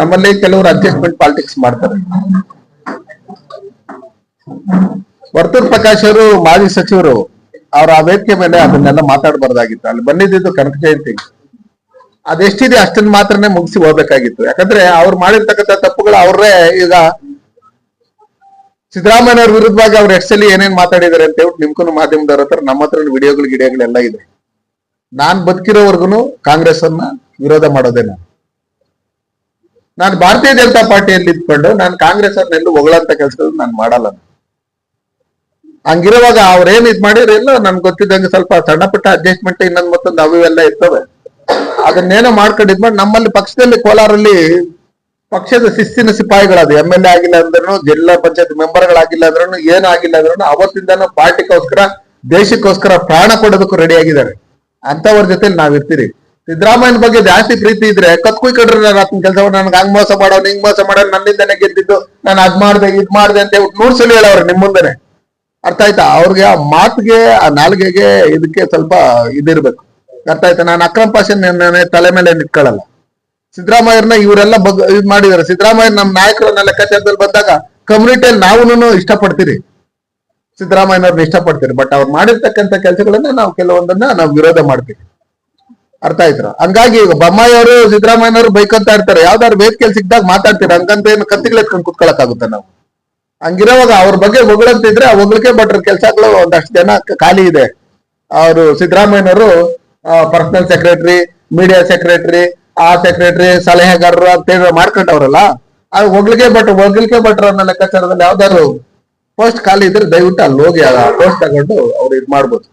ನಮ್ಮಲ್ಲಿ ಕೆಲವರು adjustment politics ಮಾಡ್ತಾರೆ. ವರ್ತೂರ್ ಪ್ರಕಾಶ್ ಅವರು, ಮಾಜಿ ಸಚಿವರು, ಅವ್ರ ಆ ವೇದಿಕೆ ಮೇಲೆ ಅದನ್ನೆಲ್ಲ ಮಾತಾಡಬಾರ್ದಾಗಿತ್ತು. ಅಲ್ಲಿ ಬಂದಿದ್ದು ಕನಕ ಜಯಂತಿ. ಅದೆಷ್ಟಿದೆ ಅಷ್ಟನ್ನ ಮಾತ್ರನೇ ಮುಗಿಸಿ ಹೋಗ್ಬೇಕಾಗಿತ್ತು. ಯಾಕಂದ್ರೆ ಅವ್ರು ಮಾಡಿರ್ತಕ್ಕಂಥ ತಪ್ಪುಗಳು ಅವ್ರೇ ಈಗ ಸಿದ್ದರಾಮಯ್ಯ ಅವ್ರ ವಿರುದ್ಧವಾಗಿ ಅವ್ರ ಎಷ್ಟಲ್ಲಿ ಏನೇನ್ ಮಾತಾಡಿದಾರೆ ಅಂತ ಹೇಳ್ಬಿಟ್ಟು ನಿಮ್ಗೂ ಮಾಧ್ಯಮದವ್ರ ಹತ್ರ ನಮ್ಮ ಹತ್ರ ವಿಡಿಯೋಗಳು, ಗಿಡಿಯೋಗಳೆಲ್ಲ ಇದೆ. ನಾನ್ ಬದುಕಿರೋವರ್ಗುನು ಕಾಂಗ್ರೆಸ್ ಅನ್ನ ವಿರೋಧ ಮಾಡೋದೇನ ನಾನು ಭಾರತೀಯ ಜನತಾ ಪಾರ್ಟಿಯಲ್ಲಿ ಇದ್ಕೊಂಡು ನಾನು ಕಾಂಗ್ರೆಸ್ ಅವ್ರನ್ನೆಲ್ಲೂ ಹೊಗಳಂತ ಕೆಲಸಗಳು ನಾನು ಮಾಡಲ್ಲ ಹಂಗಿರುವಾಗ ಅವ್ರೇನ್ ಇದ್ ಮಾಡಿದ್ರೆ ಎಲ್ಲ ನನ್ಗೆ ಗೊತ್ತಿದ್ದಂಗೆ ಸ್ವಲ್ಪ ಸಣ್ಣ ಪುಟ್ಟ ಅಡ್ಜಸ್ಟ್ಮೆಂಟ್ ಇನ್ನೊಂದ್ ಮತ್ತೊಂದು ಅವು ಇವೆಲ್ಲ ಇರ್ತವೆ. ಅದನ್ನೇನೋ ಮಾಡ್ಕೊಂಡು ಮಾಡಿ ನಮ್ಮಲ್ಲಿ ಪಕ್ಷದಲ್ಲಿ ಕೋಲಾರಲ್ಲಿ ಪಕ್ಷದ ಶಿಸ್ತಿನ ಸಿಪಾಯಿಗಳದು ಎಂ ಎಲ್ ಎ ಆಗಿಲ್ಲ ಅಂದ್ರೂ ಜಿಲ್ಲಾ ಪಂಚಾಯತ್ ಮೆಂಬರ್ಗಳಾಗಿಲ್ಲ ಅಂದ್ರೂ ಏನಾಗಿಲ್ಲ ಅಂದ್ರೂ ಅವತ್ತಿಂದನೂ ಪಾರ್ಟಿಗೋಸ್ಕರ, ದೇಶಕ್ಕೋಸ್ಕರ ಪ್ರಾಣ ಕೊಡೋದಕ್ಕೂ ರೆಡಿ ಆಗಿದ್ದಾರೆ. ಅಂತವ್ರ ಜೊತೆ ನಾವ್ ಇರ್ತೀರಿ ಸಿದ್ದರಾಮಯ್ಯನ ಬಗ್ಗೆ ಜಾಸ್ತಿ ಪ್ರೀತಿ ಇದ್ರೆ ಕತ್ಕುಯ್ಕೊಂಡ್ರೆ ನಾನು ಆತನ ಕೆಲಸವನ್ನ ನನ್ಗೆ ಹಂಗ್ ಮೋಸ ಮಾಡೋ ಹಿಂಗ್ ಮೋಸ ಮಾಡೋ, ನನ್ನಿಂದನೇ ಗೆದ್ದಿದ್ದು, ನಾನು ಅದ್ ಮಾಡ್ದೆ, ಇದ್ ಮಾಡ್ದೆ ಅಂತ ನೂರ್ ಸಲ ಹೇಳವ್ರೆ ನಿಮ್ ಮುಂದೆನೆ. ಅರ್ಥ ಆಯ್ತಾ? ಅವ್ರಿಗೆ ಆ ಮಾತಿಗೆ, ಆ ನಾಲ್ಗೆಗೆ ಇದಕ್ಕೆ ಸ್ವಲ್ಪ ಇದಿರ್ಬೇಕು. ಅರ್ಥ ಆಯ್ತಾ? ನಾನು ಅಕ್ರಮ್ ಪಾಷನ್ ತಲೆ ಮೇಲೆ ನಿಟ್ಕೊಳ್ಳಲ್ಲ ಸಿದ್ದರಾಮಯ್ಯನ ಇವರೆಲ್ಲ ಬಗ್, ಇದ್ ಮಾಡಿದಾರೆ. ಸಿದ್ದರಾಮಯ್ಯ ನಮ್ಮ ನಾಯಕರನ್ನ ಲೆಕ್ಕಾಚಾರದಲ್ಲಿ ಬಂದಾಗ ಕಮ್ಯುನಿಟಿಯಲ್ಲಿ ನಾವು ಇಷ್ಟಪಡ್ತೀರಿ. ಸಿದ್ದರಾಮಯ್ಯನವ್ರನ್ನ ಇಷ್ಟಪಡ್ತೀರಿ. ಬಟ್ ಅವ್ರು ಮಾಡಿರ್ತಕ್ಕಂಥ ಕೆಲಸಗಳನ್ನ ನಾವು ಕೆಲವೊಂದನ್ನ ನಾವು ವಿರೋಧ ಮಾಡ್ತೀವಿ. ಅರ್ಥ ಆಯ್ತರ ಹಂಗಾಗಿ ಬೊಮ್ಮಾಯಿಯವರು ಬೊಮ್ಮಾಯಿ ಅವರು ಸಿದ್ದರಾಮಯ್ಯನವರು ಬೈಕಂತ ಇರ್ತಾರೆ ಯಾವ್ದಾದ್ರು ವೇದಿಕೆಯಲ್ಲಿ ಸಿಕ್ಕಿದಾಗ ಮಾತಾಡ್ತೀರಾ? ಹಂಗಂತ ಏನು ಕತ್ತಿಗಳು ಎತ್ಕೊಂಡು ಕುತ್ಕೊಳಕ್ಕಾಗುತ್ತೆ ನಾವು. ಹಂಗಿರೋವಾಗ ಅವ್ರ ಬಗ್ಗೆ ಹೊಗಳಂತಿದ್ರೆ ಆ ಹೊಗಳಿಕೆ ಭಟ್ರ ಕೆಲಸಗಳು ಒಂದಷ್ಟು ಜನ ಖಾಲಿ ಇದೆ. ಅವರು ಸಿದ್ದರಾಮಯ್ಯನವರು ಪರ್ಸನಲ್ ಸೆಕ್ರೆಟರಿ ಮೀಡಿಯಾ ಸೆಕ್ರೆಟರಿ ಆ ಸೆಕ್ರೆಟರಿ ಸಲಹೆಗಾರರು ಅಂತ ಮಾಡ್ಕೊಂಡವ್ರಲ್ಲ, ಆ ಹೊಗಳಿಕೆ ಭಟ್ರು ಹೊಗಳಿಕೆ ಭಟ್ರ ಅನ್ನೋ ಲೆಕ್ಕಾಚಾರದಲ್ಲಿ ಯಾವ್ದಾದ್ರು ಪೋಸ್ಟ್ ಖಾಲಿ ಇದ್ರೆ ದಯವಿಟ್ಟು ಅಲ್ಲಿ ಹೋಗಿ ಆ ಪೋಸ್ಟ್ ತಗೊಂಡು ಅವ್ರು ಇದು ಮಾಡ್ಬೋದು.